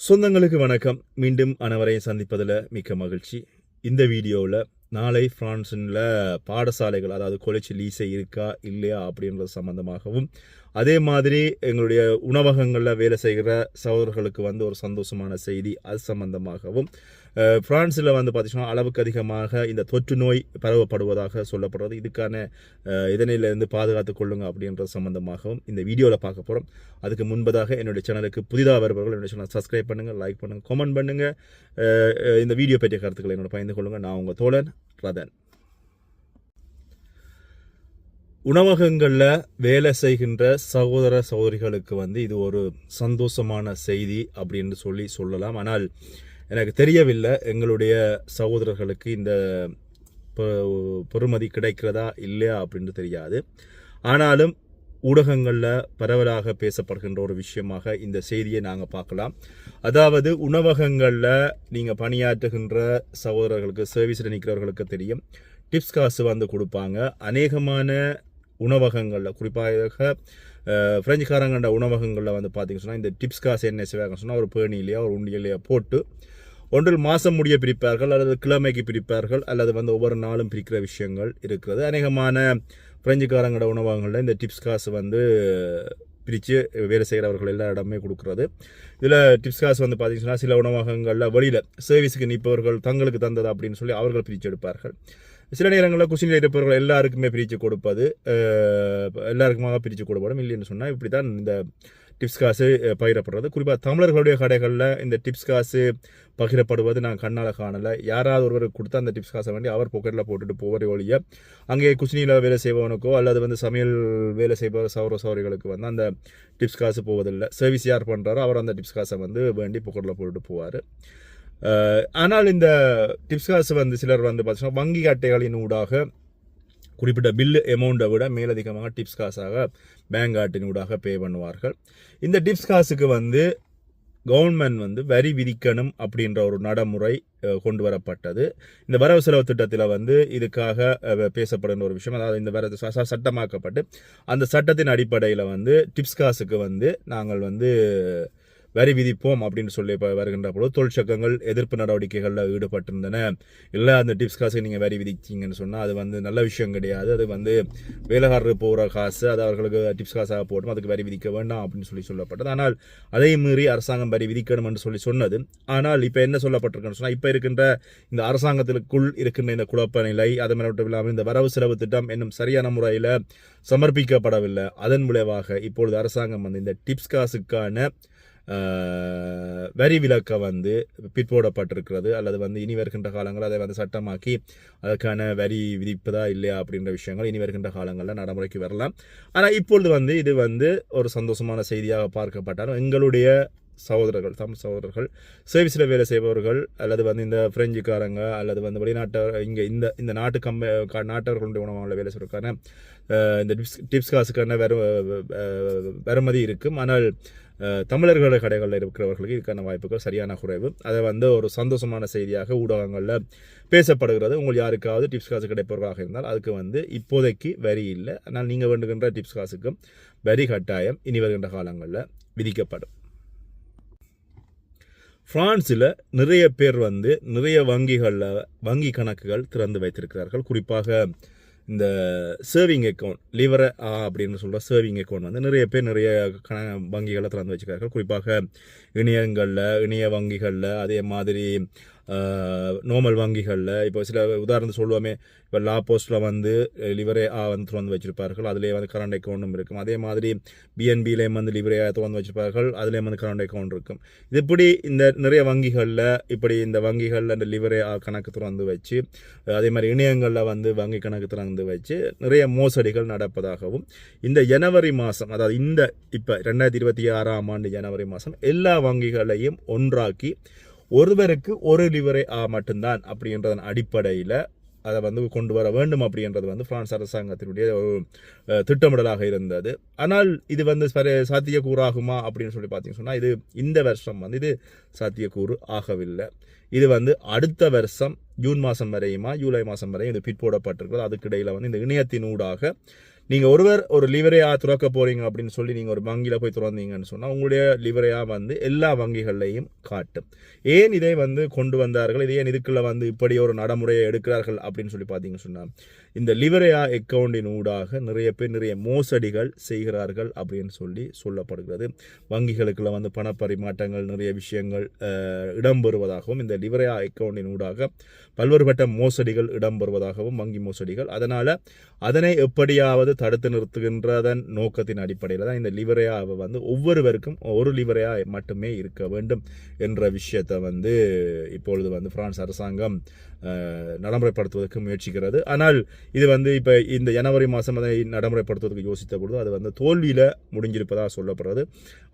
சொந்தங்களுக்கு வணக்கம். மீண்டும் அனைவரையும் சந்திப்பதில் மிக்க மகிழ்ச்சி. இந்த வீடியோவில் நாளை பிரான்ஸில் பாடசாலைகள் அதாவது கொலைச்சி லீசை இருக்கா இல்லையா அப்படின்றது சம்மந்தமாகவும் அதே மாதிரி எங்களுடைய உணவகங்களில் வேலை செய்கிற சகோதரர்களுக்கு வந்து ஒரு சந்தோஷமான செய்தி அது சம்பந்தமாகவும் பிரான்ஸில் வந்து பார்த்திங்கன்னா அளவுக்கு அதிகமாக இந்த தொற்று நோய் பரவப்படுவதாக சொல்லப்படுறது. இதுக்கான இதனையிலிருந்து பாதுகாத்து கொள்ளுங்க அப்படின்ற சம்பந்தமாகவும் இந்த வீடியோவில் பார்க்க போகிறோம் அதுக்கு முன்பதாக என்னுடைய சேனலுக்கு புதிதாக வருபவர்கள் என்னுடைய சேனல் சப்ஸ்கிரைப் பண்ணுங்கள் லைக் பண்ணுங்கள் கமெண்ட் பண்ணுங்கள் இந்த வீடியோ பற்றிய கருத்துக்களை என்னோட பகிர்ந்து கொள்ளுங்கள் நான் உங்கள் தோழன் ரதன். உணவகங்களில் வேலை செய்கின்ற சகோதர சகோதரிகளுக்கு வந்து இது ஒரு சந்தோஷமான செய்தி அப்படின்னு சொல்லி சொல்லலாம். ஆனால் எனக்கு தெரியவில்லை எங்களுடைய சகோதரர்களுக்கு இந்த பெறுமதி கிடைக்கிறதா இல்லையா அப்படின்னு தெரியாது. ஆனாலும் ஊடகங்களில் பரவலாக பேசப்படுகின்ற ஒரு விஷயமாக இந்த செய்தியை நாங்கள் பார்க்கலாம். அதாவது உணவகங்களில் நீங்கள் பணியாற்றுகின்ற சகோதரர்களுக்கு சர்வீஸில் நிற்கிறவர்களுக்கு தெரியும். டிப்ஸ் காசு வந்து கொடுப்பாங்க. அநேகமான உணவகங்களில் குறிப்பாக அஹ், உணவகங்களில் வந்து பார்த்திங்க சொன்னால் இந்த டிப்ஸ் காசு என்ன செய்வாங்க சொன்னால் ஒரு பேணிலேயோ ஒரு உண்டியலையோ போட்டு ஒன்றில் மாதம் முடிய பிரிப்பார்கள் அல்லது கிழமைக்கு பிரிப்பார்கள் அல்லது வந்து ஒவ்வொரு நாளும் பிரிக்கிற விஷயங்கள் இருக்கிறது. அநேகமான பிரெஞ்சுக்காரங்களோட உணவகங்களில் இந்த டிப்ஸ் காசு வந்து பிரித்து வேலை செய்கிறவர்கள் எல்லா இடமே கொடுக்குறது. இதில் டிப்ஸ் காசு வந்து பார்த்தீங்கன்னா சில உணவகங்களில் வெளியில் சர்வீஸுக்கு நிற்பவர்கள் தங்களுக்கு தந்தது அப்படின்னு சொல்லி அவர்கள் பிரித்து எடுப்பார்கள். சில நேரங்களில் குசினில் இருப்பவர்கள் எல்லாருக்குமே பிரித்து கொடுப்பது எல்லாருக்குமாக பிரித்து கொடுப்படும் இல்லைன்னு சொன்னால் இப்படி தான் இந்த டிப்ஸ் காசு பகிரப்படுறது. குறிப்பாக தமிழர்களுடைய கடைகளில் இந்த டிப்ஸ் காசு பகிரப்படுவது நான் கண்ணால் காணலை. யாராவது ஒருவர் கொடுத்தா அந்த டிப்ஸ் காசை வேண்டி அவர் பொக்கெட்டில் போட்டுட்டு போகிற ஒழிய அங்கே குஷினியில் வேலை செய்பவனுக்கோ அல்லது வந்து சமையல் வேலை செய்பவர் சௌர சௌரிகளுக்கு வந்து அந்த டிப்ஸ் காசு போவதில்லை. சர்வீஸ் யார் பண்ணுறாரோ அவர் அந்த டிப்ஸ் காசை வந்து வேண்டி பொக்கெட்டில் போட்டுட்டு போவார். ஆனால் இந்த டிப்ஸ் காசு வந்து சிலர் வந்து பார்த்தீங்கன்னா வங்கி அட்டைகளின் ஊடாக குறிப்பிட்ட பில்லு அமௌண்ட்டை விட மேலதிகமாக டிப்ஸ் காசாக பேங்க் ஆட்டின் ஊடாக பே பண்ணுவார்கள். இந்த டிப்ஸ் காசுக்கு வந்து கவர்மெண்ட் வந்து வரி விதிக்கணும் அப்படின்ற ஒரு நடைமுறை கொண்டு வரப்பட்டது இந்த வரவு செலவு திட்டத்தில் வந்து இதுக்காக அஹ், பேசப்படுகிற ஒரு விஷயம் அதாவது இந்த வர ச- சட்டமாக்கப்பட்டு அந்த சட்டத்தின் அடிப்படையில் வந்து டிப்ஸ் காசுக்கு வந்து நாங்கள் வந்து வரி விதிப்போம் அப்படின்னு சொல்லி இப்போ வருகின்ற பொழுது தொழிற்சங்கங்கள் எதிர்ப்பு நடவடிக்கைகளில் ஈடுபட்டிருந்தன. இல்லை அந்த டிப்ஸ் காசை நீங்கள் வரி விதிச்சிங்கன்னு சொன்னால் அது வந்து நல்ல விஷயம் கிடையாது. அது வந்து வேலைக்காரர் போகிற காசு அது அவர்களுக்கு டிப்ஸ் காசாக போட்டும் அதுக்கு வரி விதிக்க வேண்டாம் அப்படின்னு சொல்லி சொல்லப்பட்டது. ஆனால் அதை மீறி அரசாங்கம் வரி விதிக்கணும் என்று சொல்லி சொன்னது. ஆனால் இப்போ என்ன சொல்லப்பட்டிருக்குன்னு சொன்னால் இப்போ இருக்கின்ற இந்த அரசாங்கத்திற்குள் இருக்கின்ற இந்த குழப்ப நிலை அது மட்டும் இல்லாமல் இந்த வரவு செலவு திட்டம் இன்னும் சரியான முறையில் சமர்ப்பிக்கப்படவில்லை. அதன் விளைவாக இப்பொழுது அரசாங்கம் வந்து இந்த டிப்ஸ் காசுக்கான வரி விலக்க வந்து பிற்போடப்பட்டிருக்கிறது அல்லது வந்து இனி வருகின்ற காலங்களில் அதை வந்து சட்டமாக்கி அதற்கான வரி விதிப்பதா இல்லையா அப்படின்ற விஷயங்கள் இனி வருகின்ற காலங்களில் நடைமுறைக்கு வரலாம் ஆனால் இப்பொழுது வந்து இது வந்து ஒரு சந்தோஷமான செய்தியாக பார்க்கப்பட்டாலும் எங்களுடைய சகோதரர்கள் தமிழ் சகோதரர்கள் சர்வீஸில் வேலை செய்பவர்கள் அல்லது வந்து இந்த பிரெஞ்சுக்காரங்க அல்லது வந்து வெளிநாட்டவர் இங்கே இந்த இந்த நாட்டு கம்ப கா- நாட்டவர்களுடைய உணவகங்களில் வேலை செய்வதற்கான இந்த டிப்ஸ் டிப்ஸ் காசுக்கான வரும் வருமதி இருக்கும் ஆனால் தமிழர்கள தமிழர்களோட கடைகளில் இருக்கிறவர்களுக்கு இதுக்கான வாய்ப்புகள் சரியான குறைவு. அதை வந்து ஒரு சந்தோஷமான செய்தியாக ஊடகங்களில் பேசப்படுகிறது. உங்கள் யாருக்காவது டிப்ஸ் காசு கிடைப்பவர்களாக இருந்தால் அதுக்கு வந்து இப்போதைக்கு வரி இல்லை. ஆனால் நீங்கள் வேண்டுகின்ற டிப்ஸ் காசுக்கும் வரி கட்டாயம் இனி வருகின்ற காலங்களில் விதிக்கப்படும். பிரான்ஸில் நிறைய பேர் வந்து நிறைய வங்கிகளில் வங்கி கணக்குகள் திறந்து வைத்திருக்கிறார்கள். குறிப்பாக இந்த சேவிங் அக்கௌண்ட் லிவர அப்படின்னு சொல்கிற சேவிங் அக்கௌண்ட் வந்து நிறைய பேர் நிறைய கண வங்கிகளை திறந்து வச்சுக்கிறார்கள் குறிப்பாக இணையங்களில் இணைய வங்கிகளில் அதே மாதிரி நோமல் வங்கிகளில். இப்போ சில உதாரணத்துக்கு சொல்லுவோமே இப்போ லா போஸ்ட்டில் வந்து லிவரே ஆ வந்து திறந்து வச்சிருப்பார்கள். அதிலே வந்து கரண்ட் அக்கௌண்ட்டும் இருக்கும். அதே மாதிரி பிஎன்பிலேயும் வந்து லிவரே ஆ திறந்து வச்சிருப்பார்கள். அதுலேயும் வந்து கரண்ட் அக்கௌண்ட் இருக்கும். இது இப்படி இந்த நிறைய வங்கிகளில் இப்படி இந்த வங்கிகளில் இந்த லிவரே ஆ கணக்கு திறந்து வச்சு அதே மாதிரி இணையங்களில் வந்து வங்கி கணக்கு திறந்து வச்சு நிறைய மோசடிகள் நடப்பதாகவும் இந்த ஜனவரி மாதம் அதாவது இந்த இப்போ ரெண்டாயிரத்தி இருபத்தி ஆறாம் ஆண்டு ஜனவரி மாதம் எல்லா வங்கிகளையும் ஒன்றாக்கி ஒருவருக்கு ஒரு லிவரே ஆ மட்டும்தான் அப்படின்றதன் அடிப்படையில் அதை வந்து கொண்டு வர வேண்டும் அப்படின்றது வந்து பிரான்ஸ் அரசாங்கத்தினுடைய ஒரு திட்டமிடலாக இருந்தது. ஆனால் இது வந்து சாத்தியக்கூறாகுமா அப்படின்னு சொல்லி பார்த்தீங்கன்னு சொன்னால் இது இந்த வருஷம் வந்து இது சாத்தியக்கூறு ஆகவில்லை. இது வந்து அடுத்த வருஷம் ஜூன் மாதம் வரையுமா ஜூலை மாதம் வரையும் இது பிற்போடப்பட்டிருக்கிறது. அதுக்கு இடையில் வந்து இந்த இணையத்தினூடாக நீங்கள் ஒருவர் ஒரு லிவரையாக துறக்க போகிறீங்க அப்படின்னு சொல்லி நீங்கள் ஒரு வங்கியில் போய் திறந்தீங்கன்னு சொன்னால் உங்களுடைய லிவரையாக வந்து எல்லா வங்கிகள்லையும் காட்டும். ஏன் இதை வந்து கொண்டு வந்தார்கள்? இது ஏன் இதுக்குள்ள வந்து இப்படி ஒரு நடைமுறையை எடுக்கிறார்கள் அப்படின்னு சொல்லி பார்த்தீங்கன்னு சொன்னால் இந்த லிவரையா அக்கௌண்டின் ஊடாக நிறைய பேர் நிறைய மோசடிகள் செய்கிறார்கள் அப்படின்னு சொல்லி சொல்லப்படுகிறது. வங்கிகளுக்குள்ள வந்து பண பரிமாற்றங்கள் நிறைய விஷயங்கள் இடம்பெறுவதாகவும் இந்த லிவரையா அக்கௌண்டின் ஊடாக பல்வேறுபட்ட மோசடிகள் இடம்பெறுவதாகவும் வங்கி மோசடிகள். அதனால் அதனை எப்படியாவது தடுத்து நிறுத்துகின்றதன் நோக்கத்தின் அடிப்படையில் தான் இந்த லிவரையா வந்து ஒவ்வொருவருக்கும் ஒரு லிவரையா மட்டுமே இருக்க வேண்டும் என்ற விஷயத்தை வந்து இப்பொழுது வந்து பிரான்ஸ் அரசாங்கம் நடைமுறைப்படுத்துவதற்கு முயற்சிக்கிறது. ஆனால் இது வந்து இப்போ இந்த ஜனவரி மாதம் அதை நடைமுறைப்படுத்துவதற்கு யோசித்த பொழுது அது வந்து தோல்வியில் முடிஞ்சிருப்பதாக சொல்லப்படுறது.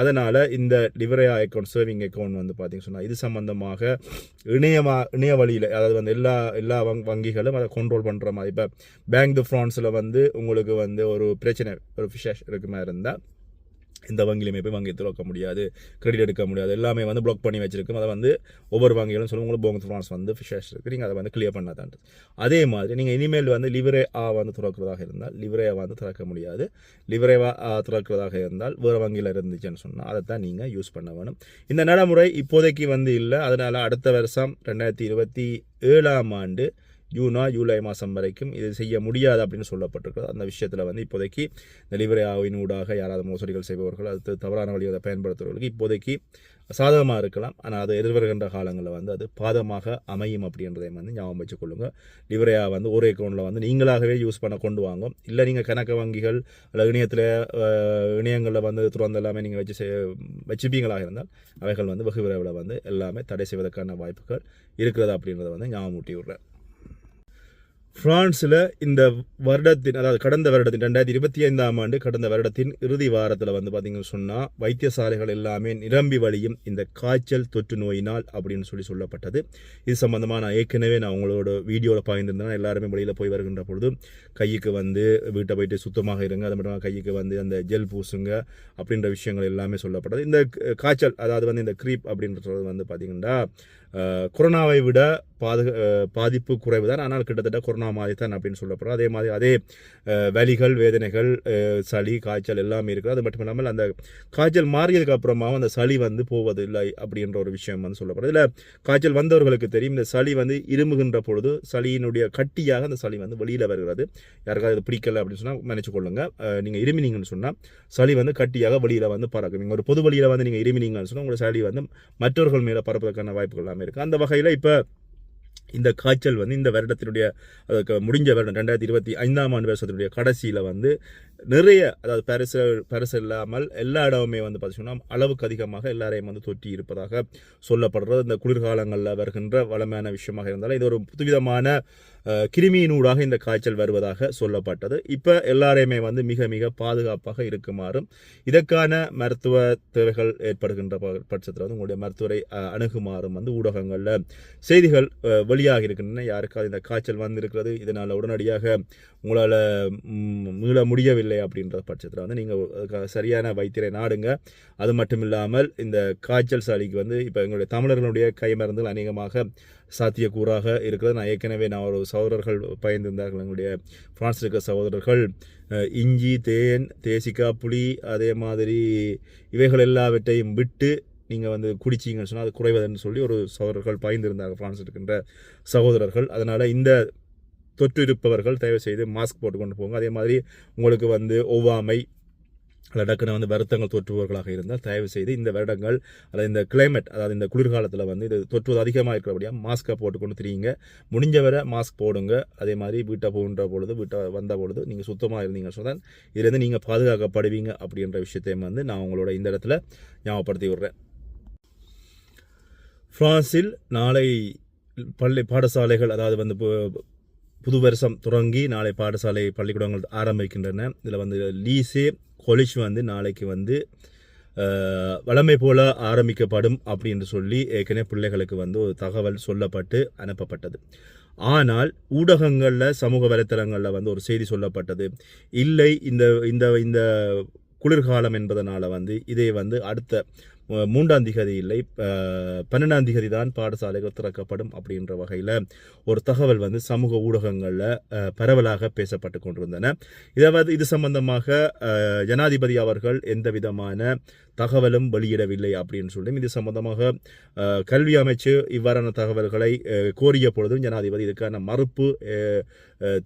அதனால் இந்த லிவரையா அக்கௌண்ட் சேவிங் அக்கௌண்ட் வந்து பார்த்தீங்கன்னு சொன்னால் இது சம்பந்தமாக இணையமா இணைய வழியில் அதாவது வந்து எல்லா எல்லா வங் வங்கிகளும் அதை கண்ட்ரோல் பண்ணுற மாதிரி. இப்போ பேங்க் தி ஃப்ரான்ஸில் வந்து உங்களுக்கு வந்து ஒரு பிரச்சனை ஒரு ஃபிஷேஷ் இருக்குமா இருந்தால் இந்த வங்கியிலுமே போய் வங்கி திறக்க முடியாது கிரெடிட் எடுக்க முடியாது எல்லாமே வந்து பிளாக் பண்ணி வச்சிருக்கும். அதை வந்து ஒவ்வொரு வங்கியிலும் சொல்லுவோம் உங்களுக்கு போங்க ஃபினான்ஸ் வந்து ஃபிஷர்ஸ் இருக்குது நீங்கள் அதை வந்து கிளியர் பண்ணாதான் அதே மாதிரி நீங்கள் இனிமேல் வந்து லிவரே ஆ வந்து திறக்கிறதாக இருந்தால் லிவரே வந்து திறக்க முடியாது. லிவரே திறக்கிறதாக இருந்தால் வேறு வங்கியில் இருந்துச்சுன்னு சொன்னால் அதை தான் நீங்கள் யூஸ் பண்ண வேணும். இந்த நடைமுறை இப்போதைக்கு வந்து இல்லை. அதனால் அடுத்த வருஷம் ரெண்டாயிரத்தி இருபத்தி ஏழாம் ஆண்டு ஜூனா ஜூலை மாதம் வரைக்கும் இது செய்ய முடியாது அப்படின்னு சொல்லப்பட்டிருக்கிறது. அந்த விஷயத்தில் வந்து இப்போதைக்கு இந்த லிவரே ஆவின் ஊடாக யாராவது மோசடிகள் செய்பவர்கள் அது தவறான வழியை அதை பயன்படுத்துபவர்களுக்கு இப்போதைக்கு சாதகமாக இருக்கலாம். ஆனால் அது எதிர்வருகின்ற காலங்களில் வந்து அது பாதமாக அமையும் அப்படின்றதை வந்து ஞாபகம் வச்சுக்கொள்ளுங்க. லிவரையா வந்து ஒரு அக்கௌண்ட்டில் வந்து நீங்களாகவே யூஸ் பண்ண கொண்டு வாங்க இல்லை நீங்கள் கணக்கு வங்கிகள் அல்லது இணையத்தில் இணையங்களில் வந்து துறந்து எல்லாமே நீங்கள் வச்சு செய்- வச்சுப்பீங்களாக இருந்தால் அவைகள் வந்து வெகு விரைவில் வந்து எல்லாமே தடை செய்வதற்கான வாய்ப்புகள் இருக்கிறது அப்படின்றத வந்து ஞாபகம் ஊட்டி விடுறேன். பிரான்ஸில் இந்த வருடத்தின் அதாவது கடந்த வருடத்தின் ரெண்டாயிரத்தி இருபத்தி ஐந்தாம் ஆண்டு கடந்த வருடத்தின் இறுதி வாரத்தில் வந்து பார்த்தீங்கன்னு சொன்னால் வைத்தியசாலைகள் எல்லாமே நிரம்பி வழியும் இந்த காய்ச்சல் தொற்று நோயினால் அப்படின்னு சொல்லி சொல்லப்பட்டது. இது சம்பந்தமாக நான் ஏற்கனவே நான் உங்களோட வீடியோவில் பகிர்ந்திருந்தேன் எல்லாருமே வெளியில் போய் வருகின்ற பொழுது கைக்கு வந்து வீட்டை போயிட்டு சுத்தமாக இருங்க அது மட்டும் கைக்கு வந்து அந்த ஜெல் பூசுங்க அப்படின்ற விஷயங்கள் எல்லாமே சொல்லப்பட்டது. இந்த காய்ச்சல் அதாவது வந்து இந்த க்ரீப் அப்படின்றது வந்து பார்த்தீங்கன்னா கொரோனாவை விட பாதுகா பாதிப்பு குறைவு தான். ஆனால் கிட்டத்தட்ட கொரோனா மாதிரி அப்படின்னு சொல்லப்படுறோம் அதே மாதிரி அதே வலிகள் வேதனைகள் சளி காய்ச்சல் எல்லாமே இருக்குது. அது மட்டும் இல்லாமல் அந்த காய்ச்சல் மாறியதுக்கு அப்புறமாவும் அந்த சளி வந்து போவதில்லை அப்படின்ற ஒரு விஷயம் வந்து சொல்லப்படுறது இதில் காய்ச்சல் வந்தவர்களுக்கு தெரியும் இந்த சளி வந்து இருமுகின்ற பொழுது சளியினுடைய கட்டியாக அந்த சளி வந்து வெளியில் வருகிறது. யாருக்காவது இது பிடிக்கல அப்படின்னு சொன்னால் நினைச்சு கொள்ளுங்க. நீங்கள் இருமினீங்கன்னு சொன்னால் சளி வந்து கட்டியாக வெளியில் வந்து பறக்கும். நீங்கள் ஒரு பொது வழியில் வந்து நீங்கள் இருமினீங்கன்னு சொன்னால் உங்களோட சளி வந்து மற்றவர்கள் மேலே பரப்பதற்கான வாய்ப்புகள் எல்லாமே இருக்குது. அந்த வகையில் இப்போ இந்த காய்ச்சல் வந்து இந்த வருடத்தினுடைய முடிஞ்ச வருடம் ரெண்டாயிரத்தி இருபத்தி ஐந்தாம் ஆண்டு வருஷத்தினுடைய கடைசியில் வந்து நிறைய அதாவது பரிசு பரிசு இல்லாமல் எல்லா இடமுமே வந்து பார்த்தீங்கன்னா அளவுக்கு அதிகமாக எல்லாரையும் வந்து தொற்றி இருப்பதாக சொல்லப்படுறது. இந்த குளிர்காலங்களில் வருகின்ற வளமையான விஷயமாக இருந்தாலும் இது ஒரு புதுவிதமான கிருமியினூடாக இந்த காய்ச்சல் வருவதாக சொல்லப்பட்டது. இப்போ எல்லாரையுமே வந்து மிக மிக பாதுகாப்பாக இருக்குமாறும் இதற்கான மருத்துவ தேவைகள் ஏற்படுகின்ற ப- பட்சத்தில் வந்து உங்களுடைய மருத்துவரை அணுகுமாறும் வந்து ஊடகங்களில் செய்திகள் வெளியாக இருக்கின்றன. யாருக்காவது இந்த காய்ச்சல் வந்திருக்கிறது இதனால் உடனடியாக உங்களால் மீள முடியவில்லை அப்படின்ற பட்சத்தில் வந்து நீங்கள் சரியான வைத்தியரை நாடுங்க. அது மட்டும் இல்லாமல் இந்த காய்ச்சல் சளிக்கு வந்து இப்போ எங்களுடைய தமிழர்களுடைய கைமருந்துகள் அநேகமாக சாத்தியக்கூறாக இருக்கிறது. நான் ஏற்கனவே நான் ஒரு சகோதரர்கள் பயந்திருந்தார்கள் எங்களுடைய பிரான்ஸ் இருக்கிற சகோதரர்கள் இஞ்சி தேன் தேசிக்கா புளி அதே மாதிரி இவைகள் எல்லாவற்றையும் விட்டு நீங்கள் வந்து குடிச்சிங்கன்னு சொன்னால் அது குறைவதுன்னு சொல்லி ஒரு சகோதரர்கள் பயந்திருந்தாங்க ஃப்ரான்ஸ் இருக்கின்ற சகோதரர்கள். அதனால் இந்த தொற்று இருப்பவர்கள் தயவு செய்து மாஸ்க் போட்டு கொண்டு போங்க. அதே மாதிரி உங்களுக்கு வந்து ஒவ்வாமை லடக்குன வந்து வருத்தங்கள் தொற்றுபவர்களாக இருந்தால் தயவு செய்து இந்த வருடங்கள் அல்லது இந்த கிளைமேட் அதாவது இந்த குளிர்காலத்தில் வந்து இது தொற்றுவது அதிகமாக இருக்கிறபடியாக மாஸ்க்கை போட்டு கொண்டு திரியுங்க. முடிஞ்ச வரை மாஸ்க் போடுங்க. அதே மாதிரி வீட்டை போகின்ற பொழுது வீட்டை வந்த பொழுது நீங்கள் சுத்தமாக இருந்தீங்கன்னு சொன்னால் இதுலேருந்து நீங்கள் பாதுகாக்கப்படுவீங்க அப்படின்ற விஷயத்தையும் வந்து நான் உங்களோட இந்த இடத்துல ஞாபகப்படுத்தி விடுறேன். ஃப்ரான்ஸில் நாளை பள்ளி பாடசாலைகள் அதாவது வந்து புது வருஷம் தொடங்கி நாளை பாடசாலை பள்ளிக்கூடங்கள் ஆரம்பிக்கின்றன. இதில் வந்து லீசே கொலிஷ் வந்து நாளைக்கு வந்து வளமை வழமை போல ஆரம்பிக்கப்படும் அப்படின்னு சொல்லி ஏற்கனவே பிள்ளைகளுக்கு வந்து ஒரு தகவல் சொல்லப்பட்டு அனுப்பப்பட்டது. ஆனால் ஊடகங்களில் சமூக வலைத்தளங்களில் வந்து ஒரு செய்தி சொல்லப்பட்டது. இல்லை இந்த இந்த இந்த குளிர்காலம் என்பதனால் வந்து இதை வந்து அடுத்த மூன்றாம் திகதி இல்லை பன்னெண்டாம் திகதி தான் பாடசாலைகள் திறக்கப்படும் அப்படின்ற வகையில் ஒரு தகவல் வந்து சமூக ஊடகங்களில் பரவலாக பேசப்பட்டு கொண்டிருந்தன. இதாவது இது சம்பந்தமாக ஜனாதிபதி அவர்கள் எந்த விதமான தகவலும் வெளியிடவில்லை அப்படின்னு சொல்லி இது சம்பந்தமாக கல்வி அமைச்சு இவ்வாறான தகவல்களை கோரிய பொழுதும் ஜனாதிபதி இதுக்கான மறுப்பு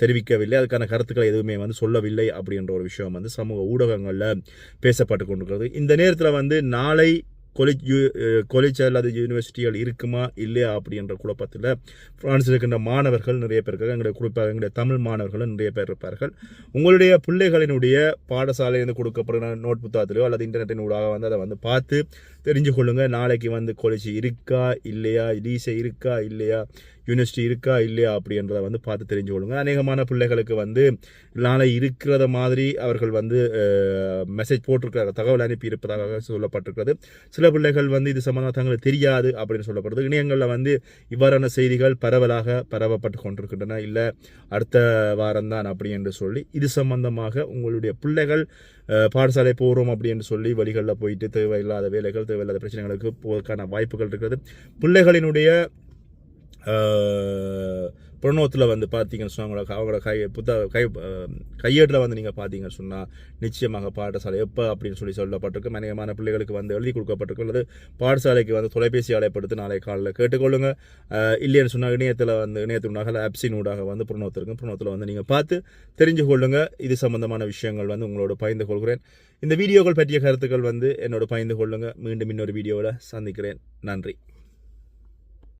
தெரிவிக்கவில்லை. அதுக்கான கருத்துக்களை எதுவுமே வந்து சொல்லவில்லை அப்படின்ற ஒரு விஷயம் வந்து சமூக ஊடகங்களில் பேசப்பட்டு கொண்டிருக்கிறது. இந்த நேரத்தில் வந்து நாளை கொலேஜ் கொலேஜ் அல்லது யூனிவர்சிட்டிகள் இருக்குமா இல்லையா அப்படின்ற குழப்பத்தில் ஃப்ரான்ஸில் இருக்கின்ற மாணவர்கள் நிறைய பேர் இருக்காங்க. எங்களுடைய குறிப்பாக எங்களுடைய தமிழ் மாணவர்களும் நிறைய பேர் இருப்பார்கள். உங்களுடைய பிள்ளைகளினுடைய பாடசாலையிலிருந்து கொடுக்கப்படுற நோட் புத்தகத்திலோ அல்லது இன்டர்நெட்டின் ஊடாக வந்து அதை வந்து பார்த்து தெரிஞ்சு கொள்ளுங்கள் நாளைக்கு வந்து கொலேஜ் இருக்கா இல்லையா லீசை இருக்கா இல்லையா யூனிவர்சிட்டி இருக்கா இல்லையா அப்படின்றத வந்து பார்த்து தெரிஞ்சு கொள்ளுங்க. அநேகமான பிள்ளைகளுக்கு வந்து நாளை இருக்கிறத மாதிரி அவர்கள் வந்து மெசேஜ் போட்டிருக்கிறாங்க. தகவல் அனுப்பி இருப்பதாக சொல்லப்பட்டிருக்கிறது. சில பிள்ளைகள் வந்து இது சம்பந்தமாக தங்களுக்கு தெரியாது அப்படின்னு சொல்லப்படுது. இணையங்களில் வந்து இவ்வாறான செய்திகள் பரவலாக பரவப்பட்டு கொண்டிருக்கின்றன. இல்லை அடுத்த வாரம்தான் அப்படி என்று சொல்லி. இது சம்பந்தமாக உங்களுடைய பிள்ளைகள் பாடசாலை போகிறோம் அப்படின்னு சொல்லி வழிகளில் போயிட்டு தேவையில்லாத வேலைகள் தேவையில்லாத பிரச்சனைகளுக்கு போவதற்கான வாய்ப்புகள் இருக்கிறது. பிள்ளைகளினுடைய புறநோத்தில் வந்து பார்த்தீங்கன்னு சொன்னால் அவங்களோட அவங்களோட கை புத்த கை கையேட்டில் வந்து நீங்கள் பார்த்தீங்கன்னு சொன்னால் நிச்சயமாக பாடசாலை எப்போ அப்படின்னு சொல்லி சொல்லப்பட்டிருக்கு. அநேகமான பிள்ளைகளுக்கு வந்து எழுதி கொடுக்கப்பட்டிருக்கு. அல்லது பாடசாலைக்கு வந்து தொலைபேசி அழைப்படுத்தி நாளை காலையில் கேட்டுக்கொள்ளுங்க. இல்லைன்னு சொன்னால் இணையத்தில் வந்து இணையத்தினூடாக இல்லை ஆப்ஸின் ஊடாக வந்து புறநோத்து இருக்கும் புறநோத்தில் வந்து நீங்கள் பார்த்து தெரிஞ்சு கொள்ளுங்கள் இது சம்பந்தமான விஷயங்கள் வந்து உங்களோட பகிர்ந்து கொள்கிறேன். இந்த வீடியோக்கள் பற்றிய கருத்துக்கள் வந்து என்னோட பகிர்ந்து கொள்ளுங்கள் மீண்டும் இன்னொரு வீடியோவில் சந்திக்கிறேன். நன்றி.